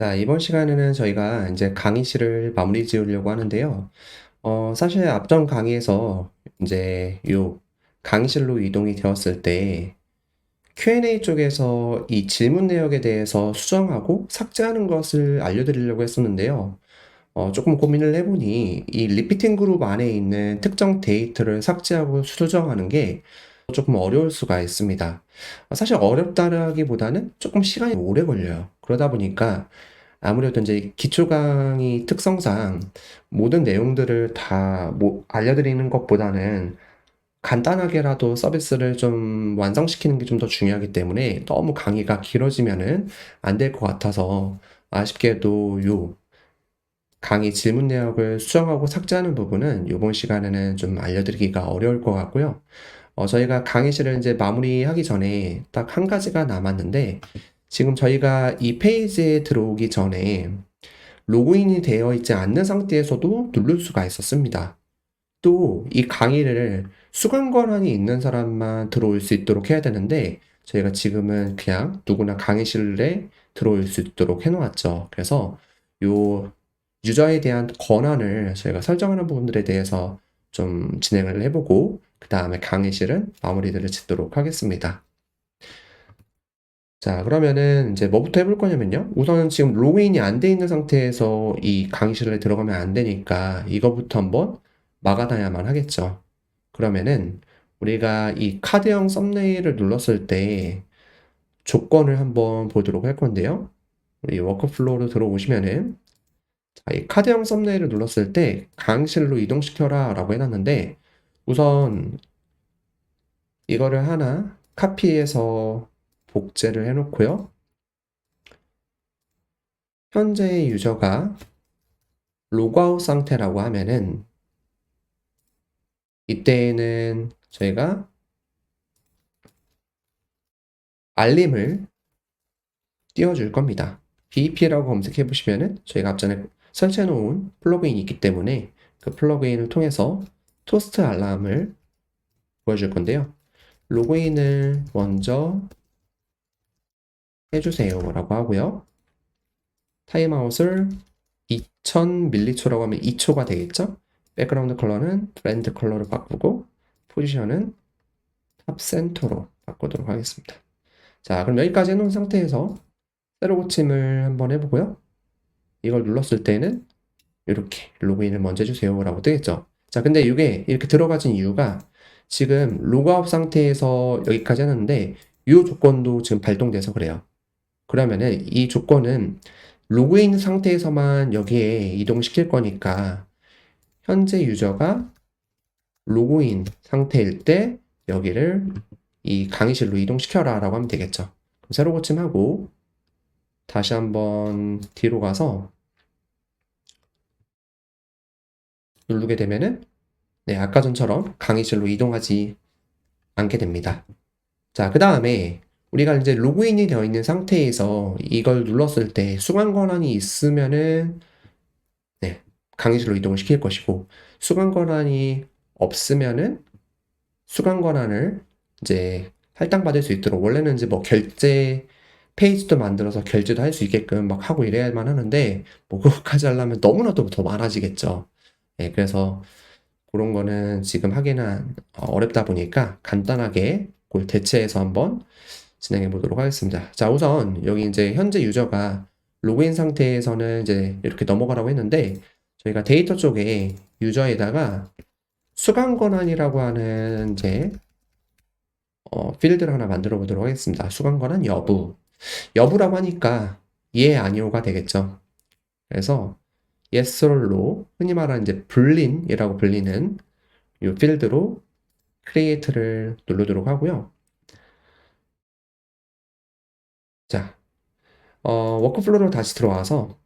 자, 이번 시간에는 저희가 이제 강의실을 마무리 지으려고 하는데요. 어, 사실 앞전 강의에서 이제 요 강의실로 이동이 되었을 때 Q&A 쪽에서 이 질문 내역에 대해서 수정하고 삭제하는 것을 알려드리려고 했었는데요. 어, 조금 고민을 해보니 이 리피팅 그룹 안에 있는 특정 데이터를 삭제하고 수정하는 게 조금 어려울 수가 있습니다. 어, 사실 어렵다라기보다는 조금 시간이 오래 걸려요. 그러다 보니까 아무래도 이제 기초 강의 특성상 모든 내용들을 다 뭐 알려드리는 것보다는 간단하게라도 서비스를 좀 완성시키는 게 좀 더 중요하기 때문에 너무 강의가 길어지면은 안 될 것 같아서 아쉽게도 요 강의 질문 내역을 수정하고 삭제하는 부분은 이번 시간에는 좀 알려드리기가 어려울 것 같고요. 어, 저희가 강의실을 이제 마무리하기 전에 딱 한 가지가 남았는데 지금 저희가 이 페이지에 들어오기 전에 로그인이 되어 있지 않는 상태에서도 누를 수가 있었습니다. 또 이 강의를 수강 권한이 있는 사람만 들어올 수 있도록 해야 되는데 저희가 지금은 그냥 누구나 강의실에 들어올 수 있도록 해놓았죠. 그래서 요 유저에 대한 권한을 저희가 설정하는 부분들에 대해서 좀 진행을 해보고 그 다음에 강의실은 마무리들을 짓도록 하겠습니다. 자, 그러면은 이제 뭐부터 해볼 거냐면요. 우선은 지금 로그인이 안 돼 있는 상태에서 이 강의실에 들어가면 안 되니까 이거부터 한번 막아놔야만 하겠죠. 그러면은 우리가 이 카드형 썸네일을 눌렀을 때 조건을 한번 보도록 할 건데요. 우리 워크플로우로 들어오시면은 자, 이 카드형 썸네일을 눌렀을 때 강의실로 이동시켜라 라고 해놨는데 우선 이거를 하나 카피해서 복제를 해 놓고요. 현재 유저가 로그아웃 상태라고 하면은 이때에는 저희가 알림을 띄워줄 겁니다. BEP라고 검색해 보시면은 저희가 앞전에 설치해 놓은 플러그인이 있기 때문에 그 플러그인을 통해서 토스트 알람을 보여줄 건데요. 로그인을 먼저 해주세요 라고 하고요. 타임아웃을 2000밀리초라고 하면 2초가 되겠죠? 백그라운드 컬러는 브랜드 컬러로 바꾸고 포지션은 탑 센터로 바꾸도록 하겠습니다. 자, 그럼 여기까지 해놓은 상태에서 새로 고침을 한번 해보고요. 이걸 눌렀을 때는 이렇게 로그인을 먼저 해주세요 라고 뜨겠죠. 자, 근데 이게 이렇게 들어가진 이유가 지금 로그아웃 상태에서 여기까지 하는데 이 조건도 지금 발동돼서 그래요. 그러면은 이 조건은 로그인 상태에서만 여기에 이동시킬 거니까 현재 유저가 로그인 상태일 때 여기를 이 강의실로 이동시켜라 라고 하면 되겠죠. 새로 고침하고 다시 한번 뒤로 가서 누르게 되면은 네, 아까 전처럼 강의실로 이동하지 않게 됩니다. 자, 그 다음에 우리가 이제 로그인이 되어 있는 상태에서 이걸 눌렀을 때 수강 권한이 있으면은 네, 강의실로 이동을 시킬 것이고 수강 권한이 없으면은 수강 권한을 이제 할당받을 수 있도록 원래는 이제 뭐 결제 페이지도 만들어서 결제도 할 수 있게끔 막 하고 이래야만 하는데 뭐 그것까지 하려면 너무나도 더 많아지겠죠. 네, 그래서 그런 거는 지금 하기는 어렵다 보니까 간단하게 그걸 대체해서 한번 진행해 보도록 하겠습니다. 자, 우선 여기 이제 현재 유저가 로그인 상태에서는 이제 이렇게 넘어가라고 했는데 저희가 데이터 쪽에 유저에다가 수강 권한이라고 하는 이제 어, 필드를 하나 만들어 보도록 하겠습니다. 수강 권한 여부. 여부라고 하니까 예, 아니오가 되겠죠. 그래서 no, 흔히 말하는 이제 불린이라고 불리는 이 필드로 create를 누르도록 하고요. 자, 어, 워크플로우로 다시 들어와서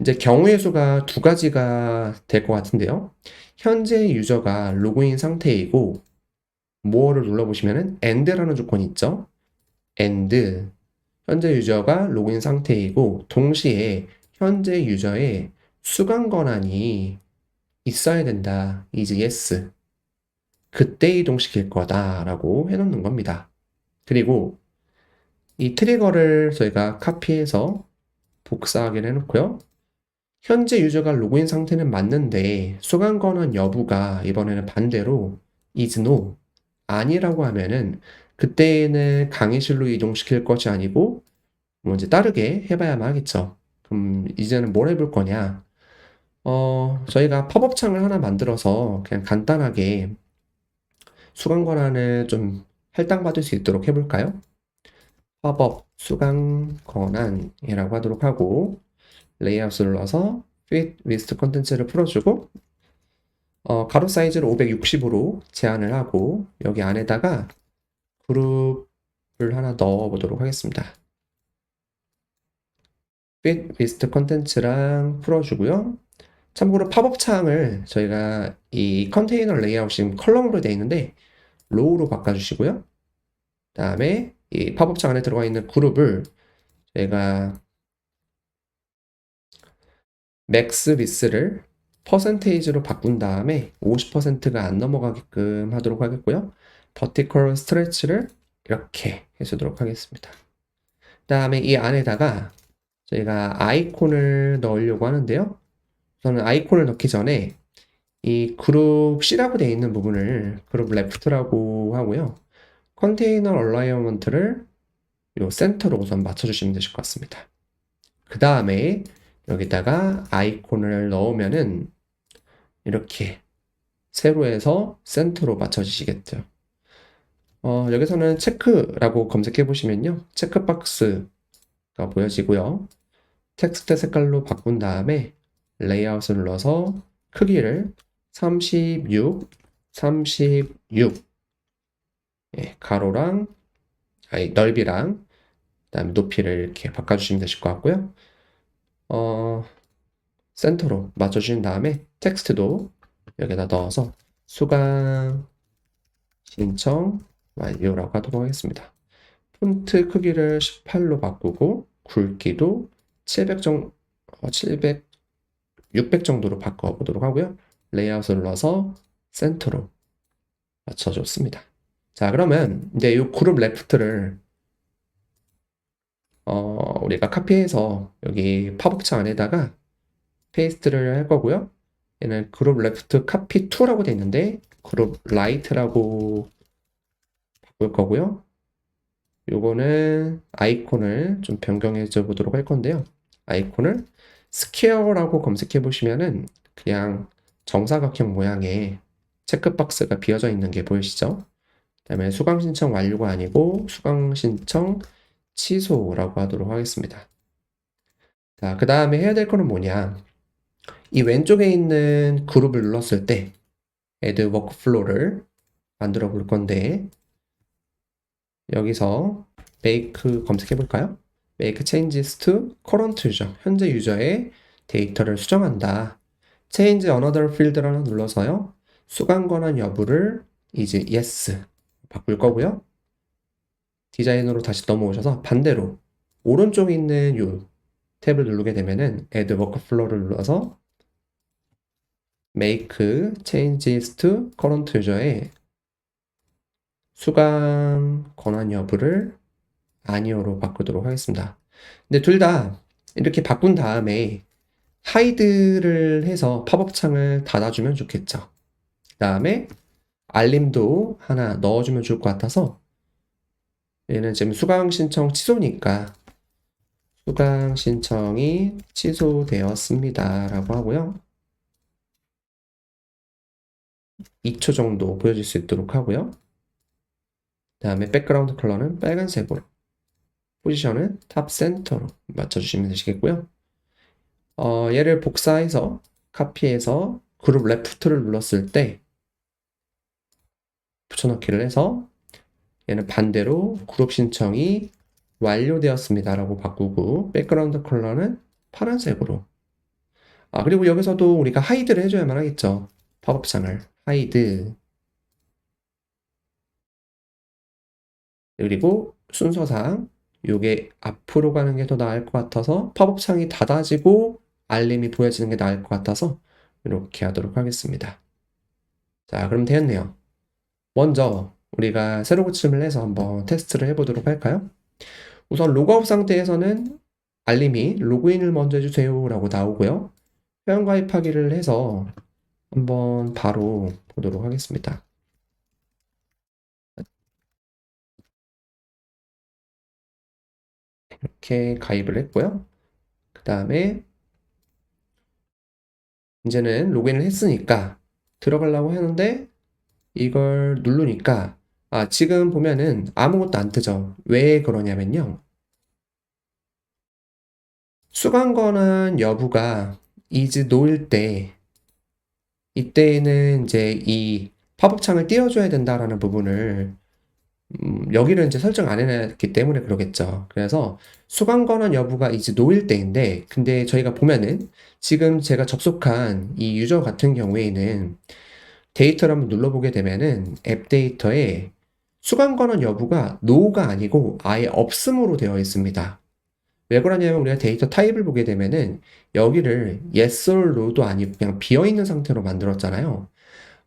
이제 경우의 수가 두 가지가 될 것 같은데요. 현재 유저가 로그인 상태이고 뭐를 눌러보시면은 end라는 조건이 있죠. end 현재 유저가 로그인 상태이고 동시에 현재 유저의 수강 권한이 있어야 된다. is yes. 그때 이동시킬 거다라고 해놓는 겁니다. 그리고 이 트리거를 저희가 카피해서 복사하기를 해놓고요. 현재 유저가 로그인 상태는 맞는데 수강 권한 여부가 이번에는 반대로 is no 아니라고 하면은 그때는 강의실로 이동시킬 것이 아니고 뭐 이제 따르게 해봐야만 하겠죠. 그럼 이제는 뭘 해볼 거냐? 어, 저희가 팝업 창을 하나 만들어서 그냥 간단하게 수강 권한을 좀 할당받을 수 있도록 해볼까요? 팝업 수강 권한이라고 하도록 하고 레이아웃을 눌러서 fit list 컨텐츠를 풀어주고 어, 가로 사이즈를 560으로 제한을 하고 여기 안에다가 그룹을 하나 넣어 보도록 하겠습니다. fit list 컨텐츠랑 풀어주고요. 참고로 팝업 창을 저희가 이 컨테이너 레이아웃이 지금 컬럼으로 되어 있는데 로우로 바꿔주시고요. 다음에 이 팝업 창 안에 들어가 있는 그룹을 저희가 맥스 리스를 퍼센테이지로 바꾼 다음에 50%가 안 넘어가게끔 하도록 하겠고요. 버티컬 스트레치를 이렇게 해주도록 하겠습니다. 다음에 이 안에다가 저희가 아이콘을 넣으려고 하는데요. 우선은 아이콘을 넣기 전에 이 그룹 C라고 되어 있는 부분을 그룹 레프트라고 하고요. 컨테이너 얼라이어먼트를 요 센터로 우선 맞춰주시면 되실 것 같습니다. 그 다음에 여기다가 아이콘을 넣으면은 이렇게 세로에서 센터로 맞춰지시겠죠. 어, 여기서는 체크라고 검색해 보시면요. 체크박스가 보여지고요. 텍스트 색깔로 바꾼 다음에 레이아웃을 눌러서 크기를 36, 36 예, 가로랑 아니 넓이랑 그다음에 높이를 이렇게 바꿔주시면 되실 것 같고요. 어, 센터로 맞춰주신 다음에 텍스트도 여기다 넣어서 수강 신청 완료라고 하도록 하겠습니다. 폰트 크기를 18로 바꾸고 굵기도 700 정, 어, 700, 600 정도로 바꿔 보도록 하고요. 레이아웃을 눌러서 센터로 맞춰줬습니다. 자, 그러면 이제 이 그룹 레프트를 어, 우리가 카피해서 여기 팝업창 안에다가 페이스트를 할 거고요. 얘는 그룹 레프트 카피 2라고 돼 있는데 그룹 라이트라고 바꿀 거고요. 요거는 아이콘을 좀 변경해 줘 보도록 할 건데요. 아이콘을 스퀘어라고 검색해 보시면은 그냥 정사각형 모양의 체크박스가 비어져 있는 게 보이시죠? 그다음에 수강 신청 완료가 아니고 수강 신청 취소라고 하도록 하겠습니다. 자, 그 다음에 해야 될 거는 뭐냐? 이 왼쪽에 있는 그룹을 눌렀을 때 add workflow를 만들어 볼 건데 여기서 make 검색해 볼까요? Make changes to current user 현재 유저의 데이터를 수정한다. change another field를 눌러서요. 수강 권한 여부를 이제 yes 바꿀 거고요. 디자인으로 다시 넘어오셔서 반대로 오른쪽에 있는 이 탭을 누르게 되면은 add workflow를 눌러서 make changes to current user의 수강 권한 여부를 아니오로 바꾸도록 하겠습니다. 근데 둘 다 이렇게 바꾼 다음에 하이드를 해서 팝업 창을 닫아주면 좋겠죠. 그 다음에 알림도 하나 넣어주면 좋을 것 같아서 얘는 지금 수강 신청 취소니까 수강 신청이 취소되었습니다 라고 하고요 2초 정도 보여줄 수 있도록 하고요 그 다음에 백그라운드 컬러는 빨간색으로 포지션은 탑 센터로 맞춰주시면 되시겠고요. 어, 얘를 복사해서 카피해서 그룹 레프트를 눌렀을 때 붙여넣기를 해서 얘는 반대로 그룹 신청이 완료되었습니다 라고 바꾸고 백그라운드 컬러는 파란색으로. 아 그리고 여기서도 우리가 하이드를 해줘야만 하겠죠. 팝업창을. 하이드. 그리고 순서상 이게 앞으로 가는 게 더 나을 것 같아서 팝업 창이 닫아지고 알림이 보여지는 게 나을 것 같아서 이렇게 하도록 하겠습니다 자 그럼 되었네요 먼저 우리가 새로 고침을 해서 한번 테스트를 해보도록 할까요? 우선 로그아웃 상태에서는 알림이 로그인을 먼저 해주세요 라고 나오고요. 회원 가입하기를 해서 한번 바로 보도록 하겠습니다. 이렇게 가입을 했고요. 그 다음에 이제는 로그인을 했으니까 들어가려고 하는데 이걸 누르니까 아, 지금 보면은 아무것도 안 뜨죠. 왜 그러냐면요. 수강 권한 여부가 is no일 때 이때에는 이제 이 팝업 창을 띄워줘야 된다라는 부분을 음, 여기를 이제 설정 안 해놨기 때문에 그러겠죠. 그래서 수강 권한 여부가 is no일 때인데 근데 저희가 보면은 지금 제가 접속한 이 유저 같은 경우에는 데이터를 한번 눌러보게 되면은 앱 데이터에 수강 권한 여부가 no가 아니고 아예 없음으로 되어 있습니다. 왜 그러냐면 우리가 데이터 타입을 보게 되면은 여기를 yes or no도 아니고 그냥 비어 있는 상태로 만들었잖아요.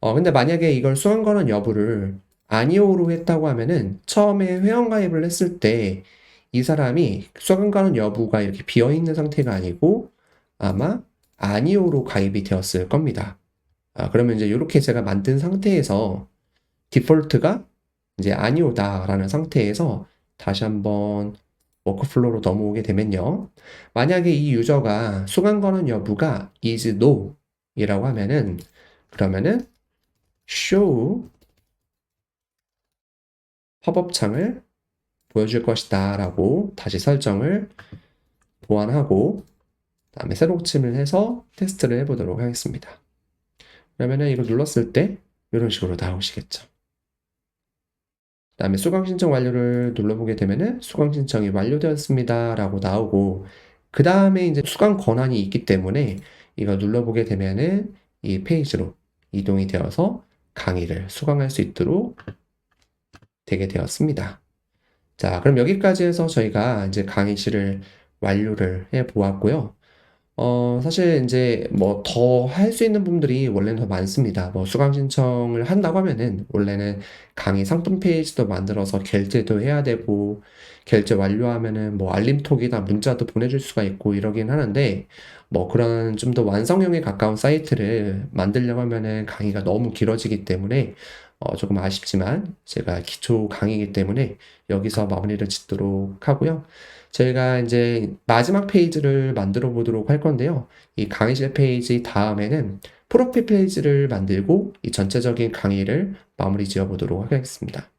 어, 근데 만약에 이걸 수강 권한 여부를 아니오로 했다고 하면은 처음에 회원가입을 했을 때 이 사람이 수강 권한 여부가 이렇게 비어 있는 상태가 아니고 아마 아니오로 가입이 되었을 겁니다. 아, 그러면 이제 이렇게 제가 만든 상태에서 디폴트가 이제 아니오다라는 상태에서 다시 한번 워크플로우로 넘어오게 되면요. 만약에 이 유저가 수강 권한 여부가 is no 이라고 하면은 그러면은 show 팝업 창을 보여줄 것이다 라고 다시 설정을 보완하고 다음에 새로 침을 해서 테스트를 해보도록 하겠습니다. 그러면은 이거 눌렀을 때 이런 식으로 나오시겠죠. 다음에 수강 신청 완료를 눌러보게 되면은 수강 신청이 완료되었습니다 라고 나오고 그 다음에 이제 수강 권한이 있기 때문에 이거 눌러보게 되면은 이 페이지로 이동이 되어서 강의를 수강할 수 있도록 되게 되었습니다. 자, 그럼 여기까지 해서 저희가 이제 강의실을 완료를 해 보았고요. 어, 사실 이제 뭐 더 할 수 있는 부분들이 원래는 더 많습니다. 뭐 수강 신청을 한다고 하면은 원래는 강의 상품 페이지도 만들어서 결제도 해야 되고 결제 완료하면은 뭐 알림톡이나 문자도 보내줄 수가 있고 이러긴 하는데 뭐 그런 좀 더 완성형에 가까운 사이트를 만들려고 하면은 강의가 너무 길어지기 때문에 어, 조금 아쉽지만 제가 기초 강의이기 때문에 여기서 마무리를 짓도록 하고요. 저희가 이제 마지막 페이지를 만들어 보도록 할 건데요. 이 강의실 페이지 다음에는 프로필 페이지를 만들고 이 전체적인 강의를 마무리 지어 보도록 하겠습니다.